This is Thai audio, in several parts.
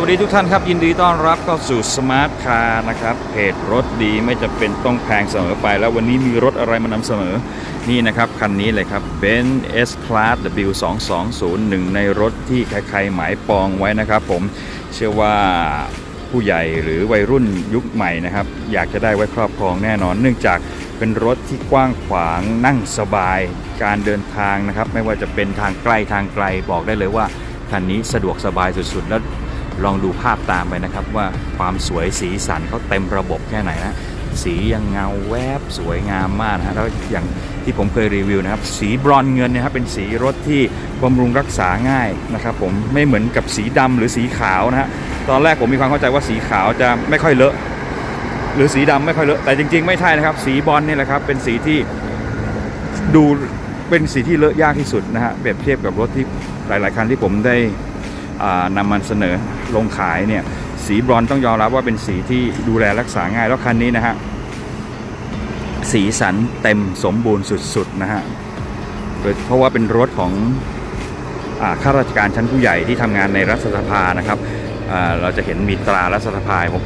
สวัสดีทุกท่านครับ ยินดีต้อนรับเข้าสู่สมาร์ทคาร์นะครับเพจรถดีไม่จะเป็นต้องแพงเสมอไป แล้ววันนี้มีรถอะไรมานำเสนอนี่นะครับ คันนี้เลยครับ Benz S Class W 2 2 0 1 ในรถที่ใครๆหมายปองไว้นะครับ ผมเชื่อว่าผู้ใหญ่หรือวัยรุ่นยุคใหม่นะครับ อยากจะได้ไว้ครอบครองแน่นอน เนื่องจากเป็นรถที่กว้างขวางนั่งสบายการเดินทางนะครับ ไม่ว่าจะเป็นทางใกล้ทางไกลบอกได้เลยว่าคันนี้สะดวกสบายสุดๆ แล้ว ลองดูภาพตามไปนะครับว่าความสวยสีสันเขาเต็มระบบแค่ไหนนะสียังเงาแวบสวยงามมากนะฮะแล้วอย่างที่ผมเคยรีวิวนะครับ สีบรอนเงินเนะครับเป็นสีรถที่บำรุงรักษาง่ายนะครับผมไม่เหมือนกับสีดำหรือสีขาวนะฮะตอนแรกผมมีความเข้าใจว่าสีขาวจะไม่ค่อยเลอะ หรือสีดำไม่ค่อยเลอะแต่จริง ๆ ไม่ใช่นะครับ สีบอลนี่แหละครับเป็นสีที่ดูเป็นสีที่เลอะยากที่สุดนะฮะเปรียบเทียบกับรถที่หลาย ๆคันที่ผมได้อ่านำมันเสนอ ลงขายเนี่ยสีบรอนต้องยอมรับว่าเป็นสีที่ดูแลรักษาง่ายแล้วคันนี้นะฮะสีสันเต็มสมบูรณ์สุดๆนะฮะเพราะว่าเป็นรถของข้าราชการชั้นผู้ใหญ่ที่ทำงานในรัฐสภานะครับเราจะเห็นมีตรารัฐสภาผม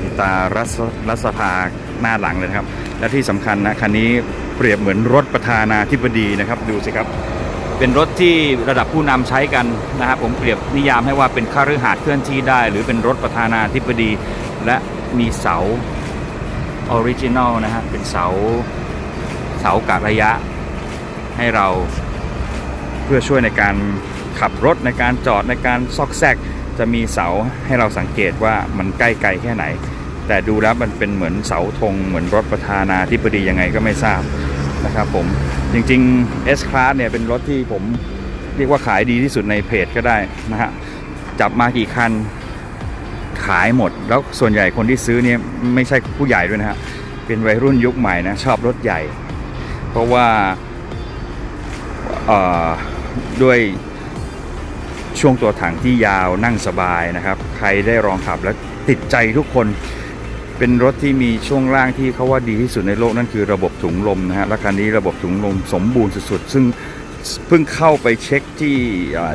มีตารัฐรัฐสภาหน้าหลังเลยนะครับ และที่สำคัญนะคันนี้เปรียบเหมือนรถประธานาธิบดีนะครับดูสิครับ เป็นรถที่ระดับผู้นำใช้กันนะครับผมเปรียบนิยามให้ว่าเป็นข้ารือหาดเคลื่อนที่ได้ หรือเป็นรถประธานาธิบดี และมีเสาออริจินอลนะฮะเป็นเสาเสากะระยะให้เราเพื่อช่วยในการขับรถในการจอดในการซอกแซก จะมีเสาให้เราสังเกตว่ามันใกล้ไกลแค่ไหน แต่ดูแล้วมันเป็นเหมือนเสาธงเหมือนรถประธานาธิบดียังไงก็ไม่ทราบ นะครับผมจริงๆ S Class เนี่ยเป็นรถที่ผมเรียกว่าขายดีที่สุดในเพจก็ได้นะฮะจับมากี่คันขายหมด แล้วส่วนใหญ่คนที่ซื้อเนี่ยไม่ใช่ผู้ใหญ่ด้วยนะฮะเป็นวัยรุ่นยุคใหม่นะชอบรถใหญ่ เพราะว่าด้วยช่วงตัวถังที่ยาวนั่งสบายนะครับ ใครได้ลองขับแล้วติดใจทุกคน เป็นรถที่มีช่วงล่างที่เขาว่าดีที่สุดในโลกนั่นคือระบบถุงลมนะฮะและคันนี้ระบบถุงลมสมบูรณ์สุดๆ ซึ่งเพิ่งเข้าไปเช็คที่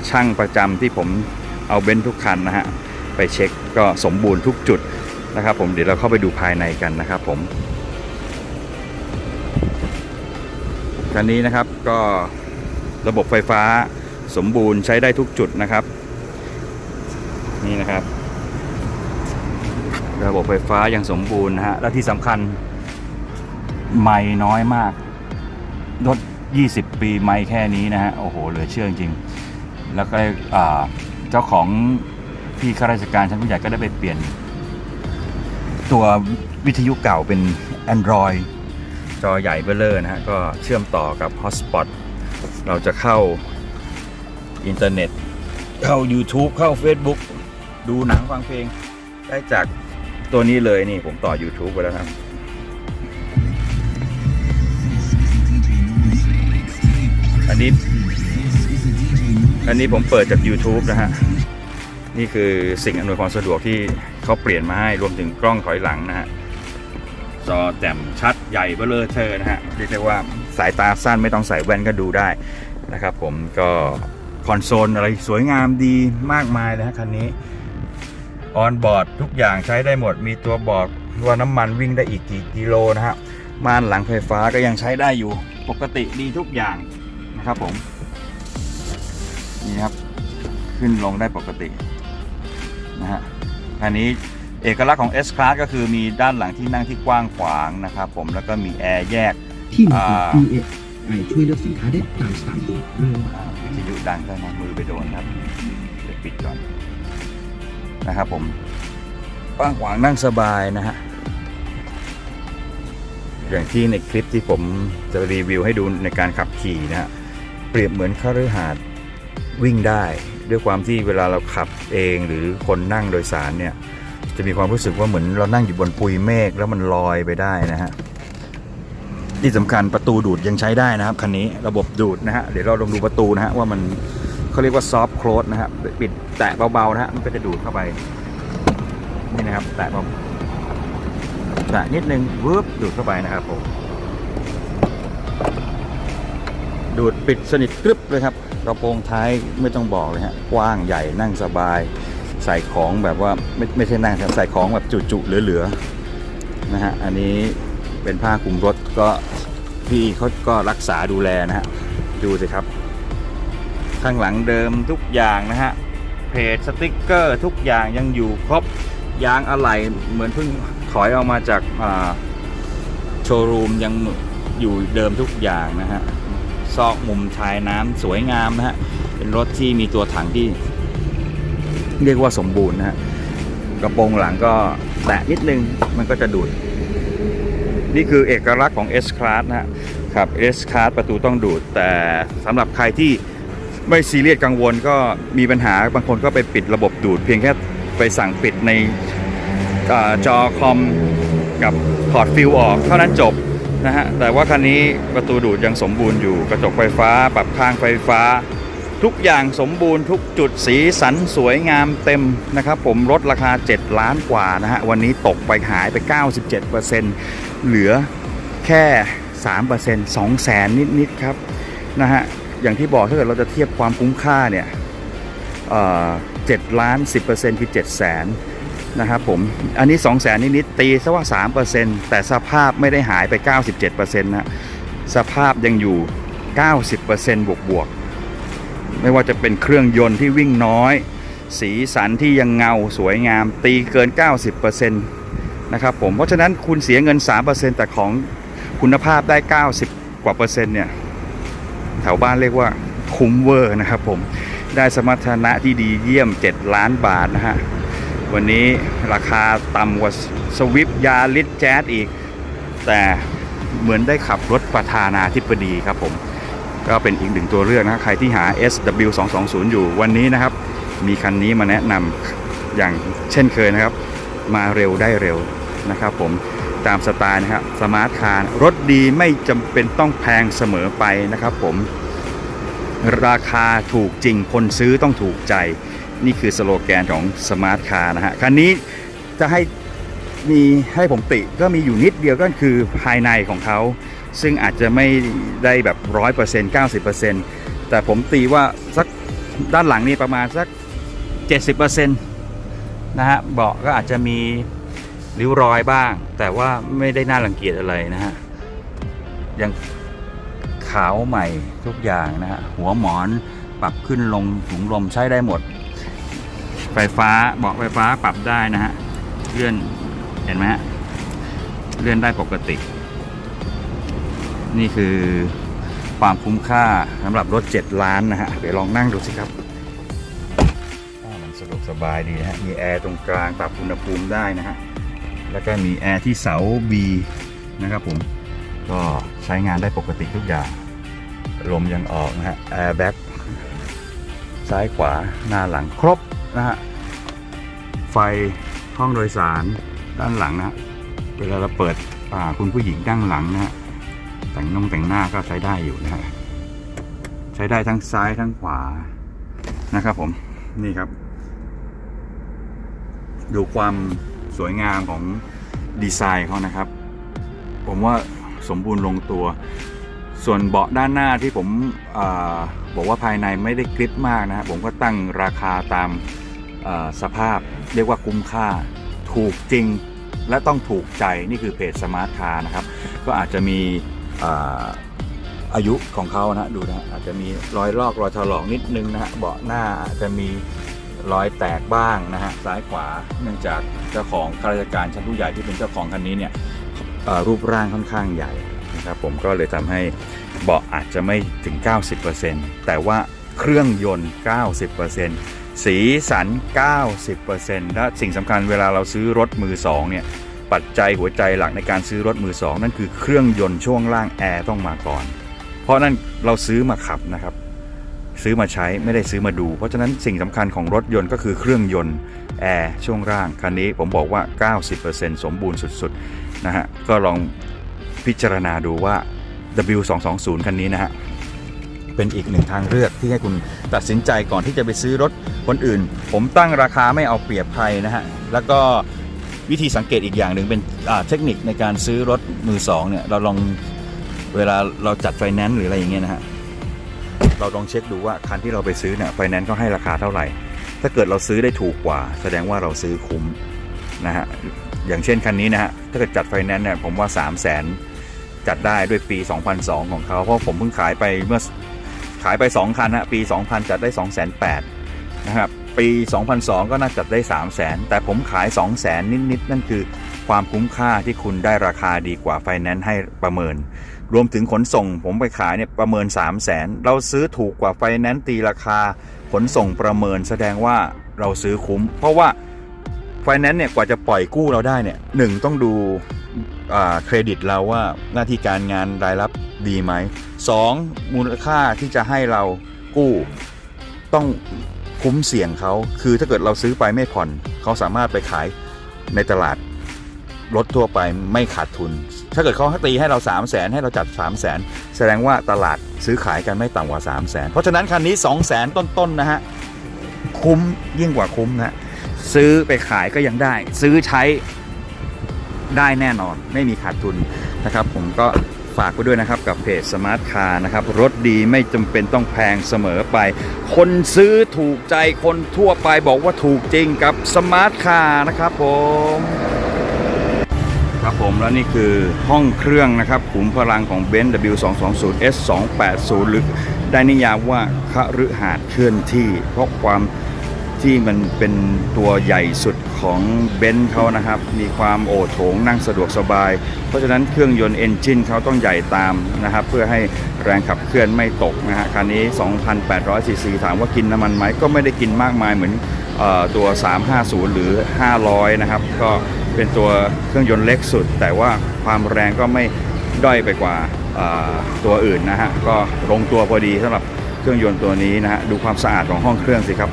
ช่างประจำที่ผมเอาเบนทุกคันนะฮะไปเช็คก็สมบูรณ์ทุกจุดนะครับผมเดี๋ยวเราเข้าไปดูภายในกันนะครับผมคันนี้นะครับก็ระบบไฟฟ้าสมบูรณ์ใช้ได้ทุกจุดนะครับ นี่นะครับ ระบบไฟฟ้ายังสมบูรณ์นะฮะ และที่สำคัญ ไม่น้อยมาก รถ 20 ปีไม่แค่นี้นะฮะ โอ้โห เหลือเชื่อจริง แล้วก็เจ้าของพี่ข้าราชการชั้นผู้ใหญ่ก็ได้ไปเปลี่ยน ตัววิทยุเก่าเป็น Android จอใหญ่เบ้อเลอร์นะฮะ ก็เชื่อมต่อกับ Hotspot เราจะเข้าอินเทอร์เน็ต เข้า YouTube เข้า Facebook ดูหนังฟังเพลงได้จาก ตัวนี้เลยนี่ผมต่อ YouTube ไปแล้วครับ อันนี้ อันนี้ผมเปิดจาก YouTube นะฮะ นี่คือสิ่งอำนวยความสะดวกที่เขาเปลี่ยนมาให้รวมถึงกล้องถอยหลังนะฮะจอแจ่มชัดใหญ่เบ้อเลอเทอร์นะฮะ เรียกได้ว่าสายตาสั้นไม่ต้องใส่แว่นก็ดูได้นะครับผมก็คอนโซลอะไรสวยงามดีมากมายเลยฮะคันนี้ ออนบอร์ดทุกอย่างใช้ได้หมด มีตัวบอกว่าน้ำมันวิ่งได้อีกกี่กิโลนะฮะม่านหลังไฟฟ้าก็ยังใช้ได้อยู่ ปกติดีทุกอย่างนะครับผม นี่ครับ ขึ้นลงได้ปกตินะฮะคันนี้เอกลักษณ์ของ S Class ก็คือมีด้านหลังที่นั่งที่กว้างขวางนะครับผมแล้วก็มีแอร์แยกที่มาของอ่า PA ช่วยเลือกสินค้าได้ตามสไตล์เองด้วยอ่าวิทยุดังก็นะมือไปโดนครับเดี๋ยวปิดก่อน นะครับผมกว้างขวางนั่งสบายนะฮะอย่างที่ในคลิปที่ผมจะรีวิวให้ดูในการขับขี่นะฮะเปรียบเหมือนคฤหาสน์วิ่งได้ ด้วยความที่เวลาเราขับเองหรือคนนั่งโดยสารเนี่ยจะมีความรู้สึกว่าเหมือนเรานั่งอยู่บนปุยเมฆแล้วมันลอยไปได้นะฮะที่สำคัญประตูดูดยังใช้ได้นะครับคันนี้ระบบดูดนะฮะเดี๋ยวเราลองดูประตูนะฮะว่ามัน เขาเรียกว่าซอฟต์โคลสนะฮะปิดแตะเบาๆนะฮะมันก็จะดูดเข้าไป นี่นะครับ แตะเบาแตะนิดนึงวืบดูดเข้าไปนะครับผมดูดปิดสนิทกรึบเลยครับกระโปรงท้ายไม่ต้องบอกเลยฮะกว้างใหญ่นั่งสบาย ใส่ของแบบว่าไม่ไม่ใช่นั่งใส่ของแบบจุๆเหลือๆนะฮะอันนี้เป็นผ้าคลุมรถก็พี่เขาก็รักษาดูแลนะฮะดูสิครับ ข้างหลังเดิมทุกอย่างนะฮะเพจสติกเกอร์ทุกอย่างยังอยู่ครบยางอะไหล่เหมือนเพิ่งถอยออกมาจากโชว์รูมยังอยู่เดิมทุกอย่างนะฮะซอกมุมชายน้ำสวยงามนะฮะเป็นรถที่มีตัวถังที่ เรียกว่าสมบูรณ์นะฮะกระโปรงหลังก็แตะนิดนึงมันก็จะดูด นี่คือเอกลักษณ์ของ S Class นะฮะครับ S Class ประตูต้องดูด แต่สำหรับใครที่ ไม่ซีเรียสกังวลก็มีปัญหาบางคนก็ไปปิดระบบดูด เพียงแค่ไปสั่งปิดในอจอคอมกับถอดฟิลออกเท่านั้นจบนะฮะแต่ว่าคันนี้ประตูดูดยังสมบูรณ์อยู่ กระจกไฟฟ้า ปรับข้างไฟฟ้า ทุกอย่างสมบูรณ์ทุกจุดสีสันสวยงามเต็มนะครับ ผมลดราคา 7 ล้านกว่านะฮะ วันนี้ตกไปหายไป 97%เหลือแค่ 3% 2แสนนิด ๆ ครับ นะฮะ อย่างที่บอกถ้าเกิดเราจะเทียบความคุ้มค่าเนี่ยเอ่อ7ล้าน10%คือ7แสนนะครับผม อันนี้2แสนนิดๆตีซะว่า3%แต่สภาพไม่ได้หายไป97%นต์นะสภาพยังอยู่90%บวกบวกๆ ไม่ว่าจะเป็นเครื่องยนต์ที่วิ่งน้อย สีสันที่ยังเงาสวยงาม ตีเกิน90%นะครับผม เพราะฉะนั้นคุณเสียเงิน3%แต่ของคุณภาพได้90กว่าเปอร์เซ็นต์เนี่ย แถวบ้านเรียกว่าคุ้มเวอร์นะครับผมได้สมรรถนะที่ดีเยี่ยม 7 ล้านบาทนะฮะวันนี้ราคาต่ำกว่าสวิฟยาลิสแจ๊สอีก แต่เหมือนได้ขับรถประธานาธิบดีครับผม ก็เป็นอีกหนึ่งตัวเลือกนะใครที่หา SW 2 2 0 อยู่วันนี้นะครับ มีคันนี้มาแนะนำอย่างเช่นเคยนะครับ มาเร็วได้เร็วนะครับผม ตามสไตล์นะครับสมาร์ทคาร์รถดีไม่จำเป็นต้องแพงเสมอไปนะครับผม ราคาถูกจริงคนซื้อต้องถูกใจ นี่คือสโลแกนของสมาร์ทคาร์นะฮะคันนี้จะให้มีให้ผมติก็มีอยู่นิดเดียวก็คือภายในของเขา ซึ่งอาจจะไม่ได้แบบร้อยเปอร์เซ็นต์เก้าสิบเปอร์เซ็นต์แต่ผมตีว่าสักด้านหลังนี่ประมาณสักเจ็ดสิบเปอร์เซ็นต์นะฮะเบาะก็อาจจะมี ริ้วรอยบ้าง แต่ว่าไม่ได้น่ารังเกียจอะไรนะฮะยังขาวใหม่ทุกอย่างนะฮะหัวหมอนปรับขึ้นลงถุงลมใช้ได้หมด ไฟฟ้าเบาะไฟฟ้าปรับได้นะฮะเลื่อนเห็นไหมฮะเลื่อนได้ปกติ นี่คือความคุ้มค่าสำหรับรถ 7 ล้านนะฮะเดี๋ยวลองนั่งดูสิครับมันสะดวกสบายดีนะฮะมีแอร์ตรงกลางปรับอุณหภูมิได้นะฮะ แล้วก็มีแอร์ที่เสา B นะครับผม ก็ใช้งานได้ปกติทุกอย่าง ลมยังออกนะฮะแอร์แบ็กซ้ายขวาหน้าหลังครบนะฮะ ไฟห้องโดยสารด้านหลังนะฮะเวลาเราเปิดอ่าคุณผู้หญิงด้านหลังนะฮะแต่งนงแต่งหน้าก็ใช้ได้อยู่นะฮะใช้ได้ทั้งซ้ายทั้งขวานะครับผมนี่ครับ ดูความ สวยงามของดีไซน์เขานะครับ ผมว่าสมบูรณ์ลงตัว ส่วนเบาะด้านหน้าที่ผมอบอกว่าภายในไม่ได้กริปมากนะฮะผมก็ตั้งราคาตามสภาพ เรียกว่าคุ้มค่า ถูกจริงและต้องถูกใจนี่คือเพจสมาร์ทคาร์นะครับ ก็อาจจะมีอายุของเขานะดูนะอาจจะมีรอยลอกรอยถลอกนิดนึงนะฮะเบาะหน้าอาจจะมี รอยแตกบ้างนะฮะซ้ายขวาเนื่องจากเจ้าของข้าราชการชั้นผู้ใหญ่ที่เป็นเจ้าของคันนี้เนี่ยรูปร่างค่อนข้างใหญ่นะครับผมก็เลยทำให้เบาะอาจจะไม่ถึง 90%แต่ว่าเครื่องยนต์ 90%สีสัน 90%และสิ่งสำคัญเวลาเราซื้อรถมือสองเนี่ยปัจจัยหัวใจหลักในการซื้อรถมือสองนั่นคือเครื่องยนต์ช่วงล่างแอร์ต้องมาก่อน เพราะนั่นเราซื้อมาขับนะครับ ซื้อมาใช้ไม่ได้ซื้อมาดู เพราะฉะนั้นสิ่งสำคัญของรถยนต์ก็คือเครื่องยนต์แอร์ช่วงล่าง คันนี้ผมบอกว่า 90%สมบูรณ์สุดๆนะฮะก็ลองพิจารณาดูว่า W220 คันนี้นะฮะเป็นอีกหนึ่งทางเลือกที่ให้คุณตัดสินใจก่อนที่จะไปซื้อรถคนอื่น ผมตั้งราคาไม่เอาเปรียบใครนะฮะแล้วก็วิธีสังเกตอีกอย่างหนึ่งเป็นเทคนิคในการซื้อรถมือสองเนี่ยเราลองเวลาเราจัดไฟแนนซ์หรืออะไรอย่างเงี้ยนะฮะ เราลองเช็คดูว่าคันที่เราไปซื้อเนี่ยไฟแนนซ์เขาให้ราคาเท่าไหร่ ถ้าเกิดเราซื้อได้ถูกกว่า แสดงว่าเราซื้อคุ้มนะฮะอย่างเช่นคันนี้นะฮะถ้าเกิดจัดไฟแนนซ์เนี่ยผมว่า 3 0 0 0 0นจัดได้ด้วยปี 2002 ของเขาเพราะผมเพิ่งขายไปเมื่อขายไป 2 คันฮะปี 2000 จัดได้2 8 0 0 0นะครับปี 2002 ก็น่าจัดได้ 3 0 0 0 0 0 แต่ผมขาย2 0 0 0 0 0 นิดๆ นั่นคือความคุ้มค่าที่คุณได้ราคาดีกว่าไฟแนนซ์ให้ประเมิน รวมถึงขนส่งผมไปขายเนี่ยประเมิน 3 0 0 0 0 0เราซื้อถูกกว่าไฟแนนซ์ตีราคา ขนส่งประเมินแสดงว่าเราซื้อคุ้ม เพราะว่าไฟแนนซ์เนี่ยกว่าจะปล่อยกู้เราได้เนี่ยหนึ่งต้องดูเครดิตเราว่าหน้าที่การงานรายรับดีไหมสองมูลค่าที่จะให้เรากู้ ต้องคุ้มเสี่ยงเขาคือถ้าเกิดเราซื้อไปไม่ผ่อนเขาสามารถไปขายในตลาดรถทั่วไปไม่ขาดทุน ถ้าเกิดเขาตีให้เรา 3 0 0แสนให้เราจัด 3 0 0แสนแสดงว่าตลาดซื้อขายกันไม่ต่ำกว่า 3 0 0แสนเพราะฉะนั้นคันนี้ 2 0 0แสนต้นๆนะฮะคุ้มยิ่งกว่าคุ้มนะฮะซื้อไปขายก็ยังได้ ซื้อใช้ได้แน่นอนไม่มีขาดทุนนะครับผมก็ฝากไปด้วยนะครับกับเพจสมาร์ทคาร์นะครับรถดีไม่จำเป็นต้องแพงเสมอไป คนซื้อถูกใจคนทั่วไปบอกว่าถูกจริงกับสมาร์ทคาร์นะครับผม ครับผมแล้วนี่คือห้องเครื่องนะครับขุมพลังของเบนซ์ W220 S280 หรือได้นิยามว่าคฤหาสน์เคลื่อนที่ เพราะความที่มันเป็นตัวใหญ่สุดของเบนซ์เขานะครับ มีความโอโถงนั่งสะดวกสบาย เพราะฉะนั้นเครื่องยนต์เอนจินเขาต้องใหญ่ตามนะครับ เพื่อให้แรงขับเคลื่อนไม่ตกนะฮะคันนี้ 2,800ซีซีถามว่ากินน้ำมันไหมก็ไม่ได้กินมากมายเหมือน ตัว 350 หรือ 500 นะครับ ก็เป็นตัวเครื่องยนต์เล็กสุด แต่ว่าความแรงก็ไม่ด้อยไปกว่าตัวอื่นนะฮะ ก็ลงตัวพอดีสำหรับเครื่องยนต์ตัวนี้นะฮะ ดูความสะอาดของห้องเครื่องสิครับ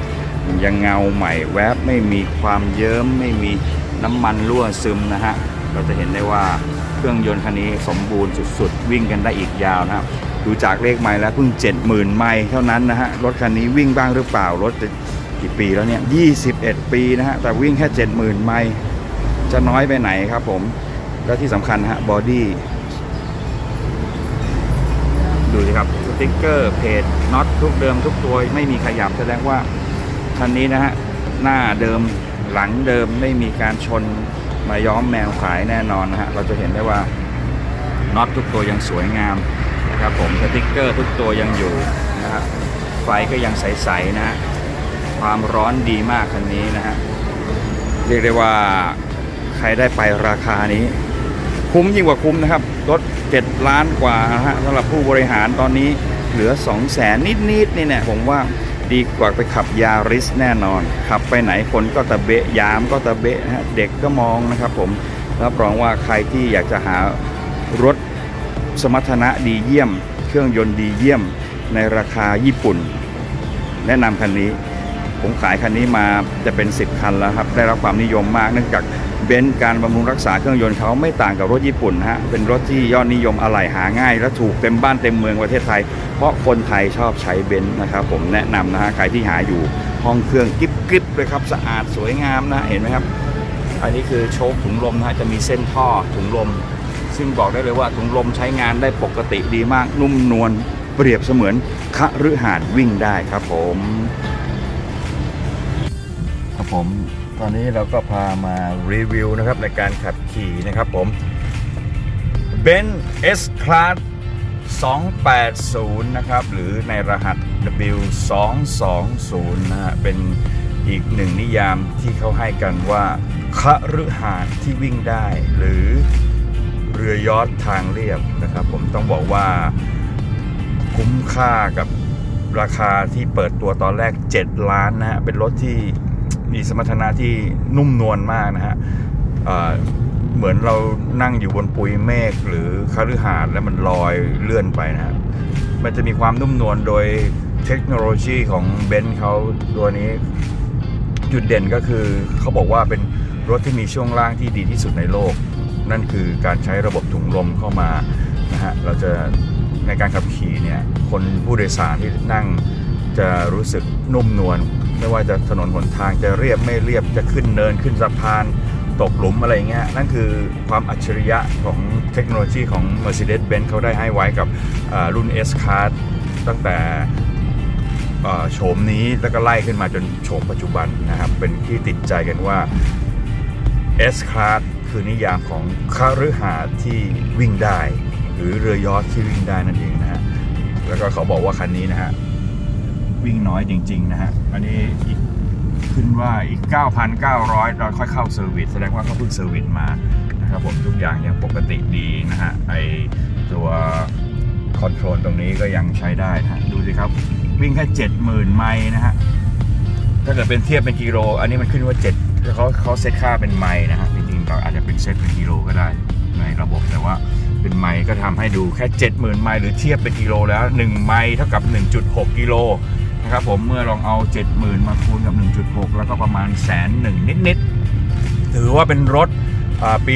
ยังเงาใหม่แวบไม่มีความเยิ้มไม่มีน้ำมันรั่วซึมนะฮะ เราจะเห็นได้ว่าเครื่องยนต์คันนี้สมบูรณ์สุดๆ วิ่งกันได้อีกยาวนะครับ ดูจากเลขไมล์แล้วเพิ่ง 70,000 ไมล์เท่านั้นนะฮะ รถคันนี้วิ่งบ้างหรือเปล่ารถ กี่ปีแล้วเนี่ย21 ปีนะฮะ แต่วิ่งแค่ 70,000 ไมล์จะน้อยไปไหนครับผม แล้วที่สำคัญฮะบอดี้ดูสิครับสติ๊กเกอร์เพจน็อตทุกเดิมทุกตัวไม่มีขยับแสดงว่าคันนี้นะฮะ หน้าเดิมหลังเดิมไม่มีการชนมาย้อมแมวขายแน่นอนนะฮะ เราจะเห็นได้ว่าน็อตทุกตัวยังสวยงามนะครับผมสติ๊กเกอร์ทุกตัวยังอยู่นะฮะไฟก็ยังใสๆนะฮะ ความร้อนดีมากคันนี้นะฮะเรียกได้ว่าใครได้ไปราคานี้ คุ้มยิ่งกว่าคุ้มนะครับรถ7ล้านกว่านะฮะสำหรับผู้บริหารตอนนี้เหลือ 2 0 0แสนนิดๆนี่เนี่ยผมว่าดีกว่าไปขับยาริสแน่นอน ขับไปไหนคนก็ตะเบะยามก็ตะเบะนะฮะเด็กก็มองนะครับผมรับรองว่าใครที่อยากจะหารถสมรรถนะดีเยี่ยม เครื่องยนต์ดีเยี่ยมในราคาญี่ปุ่น แนะนำคันนี้ ผมขายคันนี้มาจะเป็น 10 คันแล้วครับ ได้รับความนิยมมากเนื่องจากเบนซ์การบำรุงรักษาเครื่องยนต์เขาไม่ต่างกับรถญี่ปุ่นฮะ เป็นรถที่ยอดนิยมอะไหล่หาง่าย และถูกเต็มบ้านเต็มเมืองประเทศไทย เพราะคนไทยชอบใช้เบนซ์นะครับ ผมแนะนำนะฮะใครที่หาอยู่ห้องเครื่องกริบกิ๊บเลยครับสะอาดสวยงามนะเห็นไหมครับ อันนี้คือโชคถุงลมนะฮะจะมีเส้นท่อถุงลม ซึ่งบอกได้เลยว่าถุงลมใช้งานได้ปกติดีมากนุ่มนวลเปรียบเสมือนคฤหาสน์วิ่งได้ครับผม ครับผม ตอนนี้เราก็พามารีวิวนะครับในการขับขี่นะครับผม b e n S Class 280 นะครับ หรือในรหัส W220 นะฮะเป็นอีกหนึ่งนิยามที่เขาให้กันว่าคฤหาสน์ที่วิ่งได้ หรือเรือยอททางเรียบนะครับ ผมต้องบอกว่าคุ้มค่ากับราคาที่เปิดตัวตอนแรก 7 ล้านนะฮะเป็นรถที่ มีสมรรถนะที่นุ่มนวลมากนะฮะเเหมือนเรานั่งอยู่บนปุยเมฆหรือคฤหาสน์แล้วมันลอยเลื่อนไปนะฮะมันจะมีความนุ่มนวลโดยเทคโนโลยีของเบนซ์เขาตัวนี้จุดเด่นก็คือเขาบอกว่าเป็นรถที่มีช่วงล่างที่ดีที่สุดในโลก นั่นคือการใช้ระบบถุงลมเข้ามานะฮะเราจะในการขับขี่เนี่ยคนผู้โดยสารที่นั่งจะรู้สึกนุ่มนวล ไม่ว่าจะถนนหนทางจะเรียบไม่เรียบจะขึ้นเนินขึ้นสะพานตกหลุมอะไรเงี้ยนั่นคือความอัจฉริยะของเทคโนโลยีของ Mercedes-Benz เขาได้ให้ไว้กับรุ่น S-Class ตั้งแต่โฉมนี้แล้วก็ไล่ขึ้นมาจนโฉมปัจจุบันนะครับ เป็นที่ติดใจกันว่า S Class คือนิยามของคฤหาสน์ที่วิ่งได้ หรือเรือยอทที่วิ่งได้นั่นเองนะฮะแล้วก็เขาบอกว่าคันนี้นะฮะ วิ่งน้อยจริง ๆ นะฮะ อันนี้อีกขึ้นว่าอีก 9,900 เราค่อยเข้าเซอร์วิสแสดงว่าเขาเพิ่งเซอร์วิสมานะครับผมทุกอย่างยังปกติดีนะฮะไอตัวคอนโทรลตรงนี้ก็ยังใช้ได้นะดูสิครับ วิ่งแค่ 70,000 ไมล์นะฮะ ถ้าเกิดเป็นเทียบเป็นกิโล อันนี้มันขึ้นว่า 7เขาเขาเซตค่าเป็นไมล์นะฮะจริงๆเราอาจจะเป็นเซตเป็นกิโลก็ได้ในระบบแต่ว่าเป็นไมล์ก็ทำให้ดูแค่ 70,000 ไมล์หรือเทียบเป็นกิโลแล้ว 1 ไมล์เท่ากับ 1.6 กิโล นะครับผมเมื่อลองเอา 70,000 มาคูณกับ 1.6 แล้วก็ประมาณแสนหนึ่งนิดๆถือว่าเป็นรถอ่าปี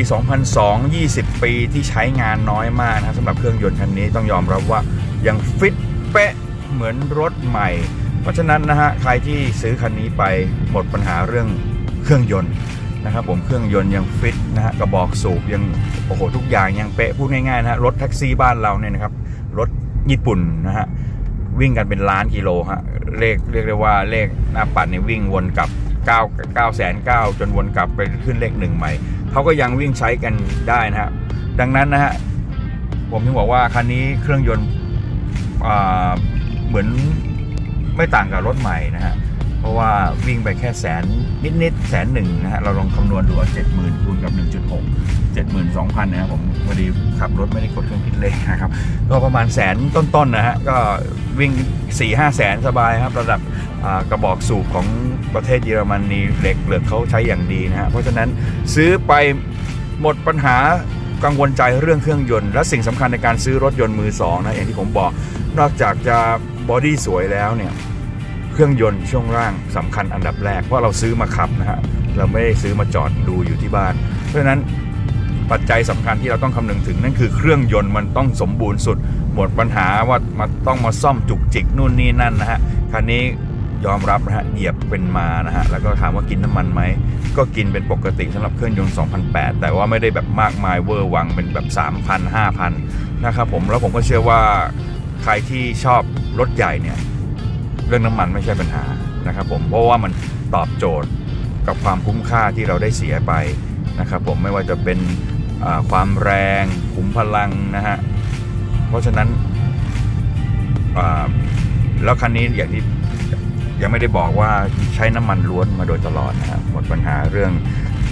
2002 20 ปีที่ใช้งานน้อยมากนะครับสำหรับเครื่องยนต์คันนี้ต้องยอมรับว่ายังฟิตเป๊ะเหมือนรถใหม่ เพราะฉะนั้นนะฮะใครที่ซื้อคันนี้ไปหมดปัญหาเรื่องเครื่องยนต์นะครับผมเครื่องยนต์ยังฟิตนะฮะกระบอกสูบยังโอ้โหทุกอย่างยังเป๊ะพูดง่ายๆนะฮะรถแท็กซี่บ้านเราเนี่ยนะครับรถญี่ปุ่นนะฮะวิ่งกันเป็นล้านกิโลฮะ เลขเรียกได้ว่าเลขหน้าปัดเนี่ยวิ่งวนกลับ9 9แสน9จนวนกลับไปขึ้นเลขหนึ่งใหม่เขาก็ยังวิ่งใช้กันได้นะฮะดังนั้นนะฮะผมถึงบอกว่าคันนี้เครื่องยนต์เหมือนไม่ต่างกับรถใหม่นะฮะ เพราะว่าวิ่งไปแค่แสนนิดๆแสนหนึ่งนะฮะเราลองคำนวณดูว่าเจ็ดหมื่นคูณกับ1.6 72,000นะครับผมพอดีขับรถไม่ได้กดเครื่องคิดเลขนะครับ ก็ประมาณแสนต้นๆนะฮะก็วิ่ง4-5แสนสบายครับ ระดับกระบอกสูบของประเทศเยอรมนีเหล็กเหลือเขาใช้อย่างดีนะฮะเพราะฉะนั้นซื้อไปหมดปัญหากังวลใจเรื่องเครื่องยนต์ และสิ่งสำคัญในการซื้อรถยนต์มือสองนะอย่างที่ผมบอก นอกจากจะบอดี้สวยแล้วเนี่ย เครื่องยนต์ช่วงล่างสำคัญอันดับแรก เพราะเราซื้อมาขับนะฮะเราไม่ได้ซื้อมาจอดดูอยู่ที่บ้าน เพราะฉะนั้นปัจจัยสำคัญที่เราต้องคำนึงถึงนั่นคือเครื่องยนต์มันต้องสมบูรณ์สุด หมดปัญหาว่ามาต้องมาซ่อมจุกจิกนู่นนี่นั่นนะฮะคันนี้ยอมรับนะฮะเหยียบเป็นมานะฮะแล้วก็ถามว่ากินน้ำมันไหมก็กินเป็นปกติสำหรับเครื่องยนต์ 2008 แต่ว่าไม่ได้แบบมากมายเวอร์วังเป็นแบบ 3,000 5,000 นะครับผมแล้วผมก็เชื่อว่าใครที่ชอบรถใหญ่เนี่ย เรื่องน้ำมันไม่ใช่ปัญหานะครับผมเพราะว่ามันตอบโจทย์กับความคุ้มค่าที่เราได้เสียไปนะครับผมไม่ว่าจะเป็นความแรงขุมพลังนะฮะเพราะฉะนั้นแล้วคันนี้อย่างที่ยังไม่ได้บอกว่าใช้น้ำมันล้วนมาโดยตลอดนะฮะหมดปัญหาเรื่อง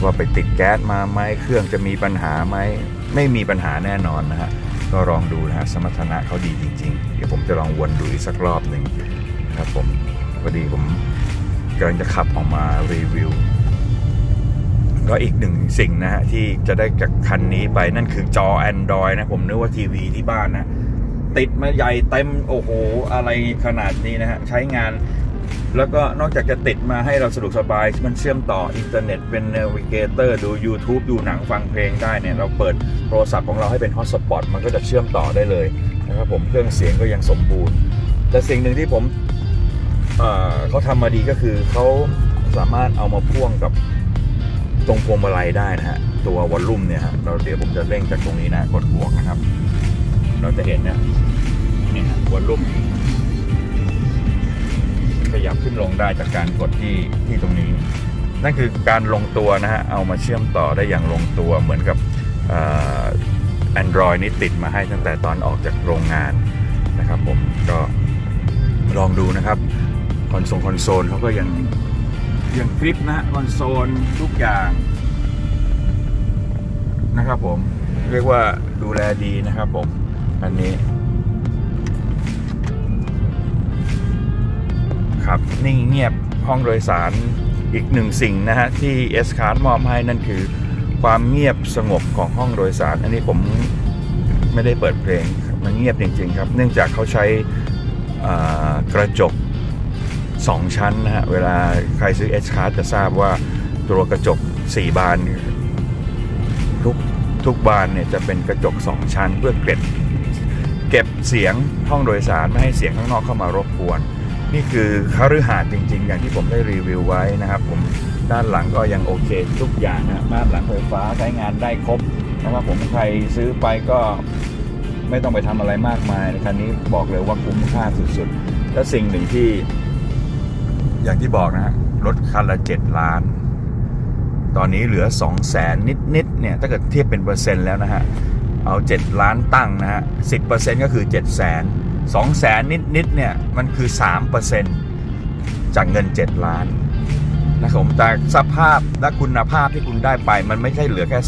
ว่าไปติดแก๊สมาไหมเครื่องจะมีปัญหาไหมไม่มีปัญหาแน่นอนนะฮะก็ลองดูนะฮะสมรรถนะเขาดีจริง ๆ เดี๋ยวผมจะลองวนดูอีกสักรอบหนึ่ง ครับผมพอดีผมกำลังจะขับออกมารีวิว ก็อีกหนึ่งสิ่งนะฮะที่จะได้จากคันนี้ไปนั่นคือจอ Android นะ ผมนึกว่าทีวีที่บ้านนะ ติดมาใหญ่เต็มโอ้โห อะไรขนาดนี้นะฮะ ใช้งานแล้วก็นอกจากจะติดมาให้เราสะดวกสบาย มันเชื่อมต่ออินเทอร์เน็ตเป็นเนวิเกเตอร์ดู YouTube ดูหนังฟังเพลงได้เนี่ย เราเปิดโทรศัพท์ของเราให้เป็นฮอตสปอตมันก็จะเชื่อมต่อได้เลยนะครับผมเครื่องเสียงก็ยังสมบูรณ์ แต่สิ่งหนึ่งที่ผม เขาทำมาดีก็คือเขาสามารถเอามาพ่วงกับตรงพวงมาลัยได้นะฮะ ตัววอลลุ่มเนี่ยฮะเราเดี๋ยวผมจะเร่งจากตรงนี้นะกดบวกนะครับ เราจะเห็นเนี่ยนี่ฮะวอลลุ่มขยับขึ้นลงได้จากการกดที่ที่ตรงนี้ นั่นคือการลงตัวนะฮะ เอามาเชื่อมต่อได้อย่างลงตัวเหมือนกับแอนดรอยนี่ติดมาให้ตั้งแต่ตอนออกจากโรงงานนะครับผมก็ลองดูนะครับ คอนโซลคอนโซลเขาก็ยังยังกริปนะฮะคอนโซลทุกอย่างนะครับผมเรียกว่าดูแลดีนะครับผมอันนี้ครับนิ่งเงียบห้องโดยสารอีกหนึ่งสิ่งนะฮะที่ S c a r มอบให้นั่นคือ ความเงียบสงบของห้องโดยสาร อันนี้ผมไม่ได้เปิดเพลงมันเงียบจริงๆครับ เนื่องจากเขาใช้กระจก 2 ชั้นนะฮะ เวลาใครซื้อ H Card จะทราบว่าตัวกระจก 4 บาน ทุกทุกบานเนี่ยจะเป็นกระจก 2 ชั้น เพื่อเก็บเก็บเสียงห้องโดยสารไม่ให้เสียงข้างนอกเข้ามารบกวน นี่คือคฤหาสน์จริง ๆ อย่างที่ผมได้รีวิวไว้นะครับ ผมด้านหลังก็ยังโอเคทุกอย่างนะม่านหลังไฟฟ้าใช้งานได้ครบนะครับผมใครซื้อไปก็ไม่ต้องไปทำอะไรมากมายในคันนี้บอกเลยว่าคุ้มค่าสุดๆ และสิ่งหนึ่งที่ อย่างที่บอกนะฮะรถคันละ 7 ล้าน ตอนนี้เหลือ 2 0 0แสนนิดๆเนี่ยถ้าเกิดเทียบเป็นเปอร์เซ็นต์แล้วนะฮะ เอา 7 ล้านตั้งนะฮะ10%ก็คือ 7 0 0แสน2แสนนิดๆเนี่ยมันคือ 3%จากเงิน 7 ล้านนะครับผมแต่สภาพและคุณภาพที่คุณได้ไป มันไม่ใช่เหลือแค่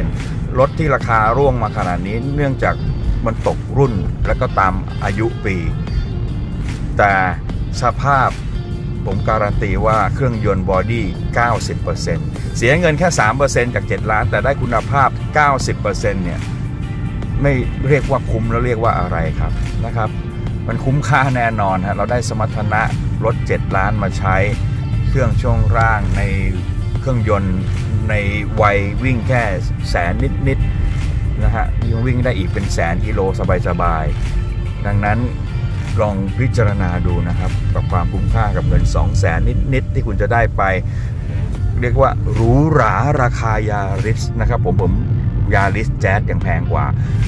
3%รถที่ราคาร่วงมาขนาดนี้เนื่องจากมันตกรุ่นแล้วก็ตามอายุปี แต่สภาพ ผมการันตีว่าเครื่องยนต์บอดี้ 90%เสียเงินแค่ 3%จาก 7 ล้าน แต่ได้คุณภาพ 90%เนี่ยไม่เรียกว่าคุ้มแล้วเรียกว่าอะไรครับนะครับ มันคุ้มค่าแน่นอนฮะเราได้สมรรถนะรถ 7 ล้านมาใช้ เครื่องช่วงร่างในเครื่องยนต์ในวัยวิ่งแค่แสนนิดๆนะฮะยังวิ่งได้อีกเป็นแสนกิโลสบายๆดังนั้น ลองพิจารณาดูนะครับ กับความคุ้มค่ากับเงิน 2 0 0แสนนิด ๆ ที่คุณจะได้ไป เรียกว่าหรูหราราคายาริสนะครับผมผมยาริสแจ๊สยังแพงกว่า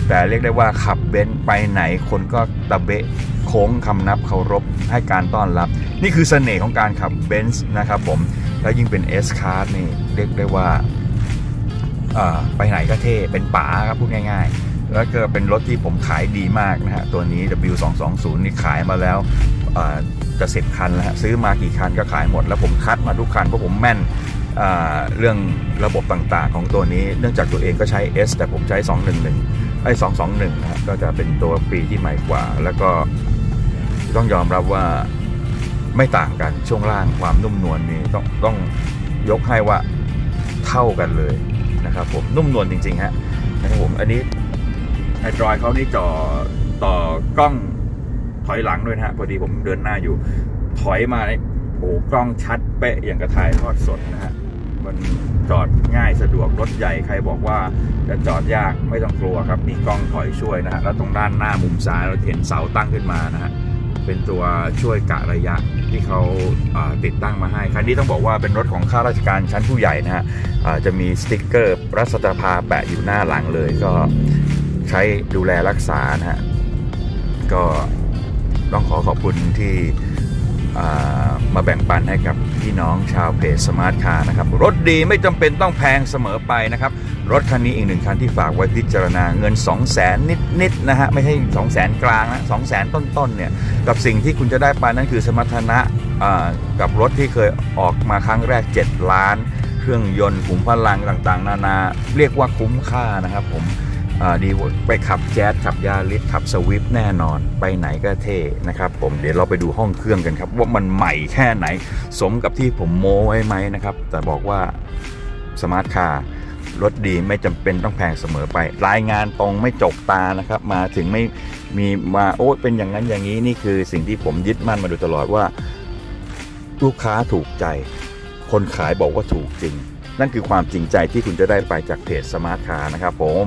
แต่เรียกได้ว่าขับเบนซ์ไปไหนคนก็ตะเบะโค้งคำนับเคารพให้การต้อนรับ นี่คือเสน่ห์ของการขับเบนซ์นะครับผม แล้วยิ่งเป็น S Class นี่เรียกได้ว่าอ่าไปไหนก็เท่ เป็นป๋าครับพูดง่าย ๆ แล้วก็เป็นรถที่ผมขายดีมากนะฮะ ตัวนี้ W220 นี่ขายมาแล้วจะสิบคันแล้วฮะ ซื้อมากี่คันก็ขายหมด แล้วผมคัดมาทุกคัน เพราะผมแม่นเรื่องระบบต่างๆ ของตัวนี้ เนื่องจากตัวเองก็ใช้ S แต่ผมใช้ 211ไอ้221นะฮะ ก็จะเป็นตัวปีที่ใหม่กว่า แล้วก็ต้องยอมรับว่าไม่ต่างกันช่วงล่างความนุ่มนวลนี่ต้องต้องยกให้ว่าเท่ากันเลยนะครับผมนุ่มนวลจริงๆฮะนะครับผมอันนี้ ไอดรอยเขานี่จ่อต่อกล้องถอยหลังด้วยนะฮะพอดีผมเดินหน้าอยู่ ถอยมาโอ้กล้องชัดเป๊ะอย่างกระถ่ายทอดสดนะฮะมันจอดง่ายสะดวกรถใหญ่ใครบอกว่าจะจอดยากไม่ต้องกลัวครับ มีกล้องถอยช่วยนะฮะแล้วตรงด้านหน้ามุมซ้ายเราเห็นเสาตั้งขึ้นมานะฮะเป็นตัวช่วยกะระยะที่เขาาติดตั้งมาให้คันนี้ต้องบอกว่าเป็นรถของข้าราชการชั้นผู้ใหญ่นะฮะจะมีสติ๊กเกอร์รัฐสภาแปะอยู่หน้าหลังเลยก็ ใช้ดูแลรักษานะฮะก็ต้องขอขอบคุณที่มาแบ่งปันให้กับพี่น้องชาวเพจสมาร์ทคาร์นะครับ รถดีไม่จำเป็นต้องแพงเสมอไปนะครับ รถคันนี้อีกหนึ่งคันที่ฝากไว้พิจารณาเงิน 2 0 0แสนนิดๆนะฮะ ไม่ใช่ 2 0 0แสนกลางนะ2 0 0แสนต้นๆเนี่ย กับสิ่งที่คุณจะได้ไปนั่นคือสมรรถนะกับรถที่เคยออกมาครั้งแรก 7 ล้าน เครื่องยนต์ขุมพลังต่างๆ นานา เรียกว่าคุ้มค่านะครับผม ดีไปขับแจ๊สขับยาริสขับสวิฟแน่นอนไปไหนก็เท่นะครับผมเดี๋ยวเราไปดูห้องเครื่องกันครับ ว่ามันใหม่แค่ไหน สมกับที่ผมโม้ไว้ไหมนะครับ แต่บอกว่าสมาร์ทคาร์รถดีไม่จำเป็นต้องแพงเสมอไป รายงานตรงไม่จกตานะครับ มาถึงไม่มีมาโอ้เป็นอย่างนั้นอย่างนี้นี่คือสิ่งที่ผมยึดมั่นมาโดยตลอดว่า ลูกค้าถูกใจ คนขายบอกว่าถูกจริง นั่นคือความจริงใจที่คุณจะได้ไปจากเพจสมาร์ทคาร์นะครับผม